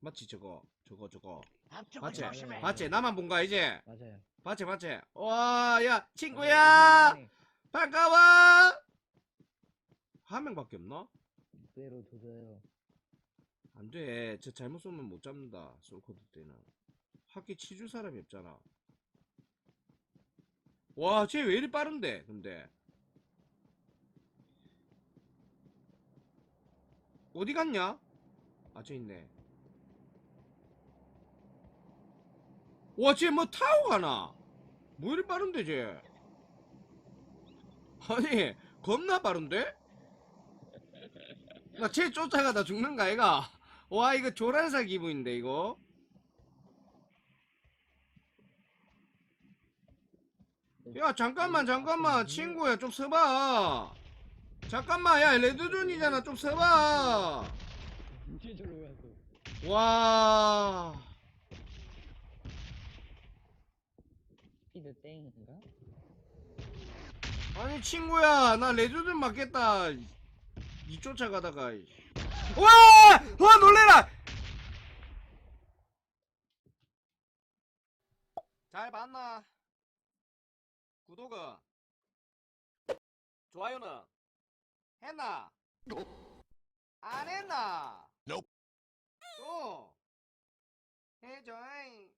봤지 저거? 저거 저거? 앞쪽을 맞지? 조심해. 봤지? 나만 본 거야 이제? 맞아요. 봤지 봤지? 와야 친구야! 반가워! 한 명밖에 없나? 그대로 조져요. 안돼. 저 잘못 쏘면 못 잡는다 솔코드 때는. 학기 치줄 사람이 없잖아. 와쟤 왜 이리 빠른데 근데? 어디 갔냐? 아 저 있네 와 쟤 뭐 타고 가나? 뭐 이리 빠른데 쟤 아니 겁나 빠른데? 나 쟤 쫓아가다 죽는 거 아이가? 와 이거 조란사 기분인데 이거 야 잠깐만 잠깐만 친구야 좀 서봐 잠깐만 야 레드존이잖아 좀 서봐 저로 갔어. 와 스피드 땡인가? 아니 친구야 나 레드존 맞겠다 이 쫓아가다가 와! 와 놀래라 잘 봤나? 구독은 좋아요는 했나? 안 했나? 좀 해줘잉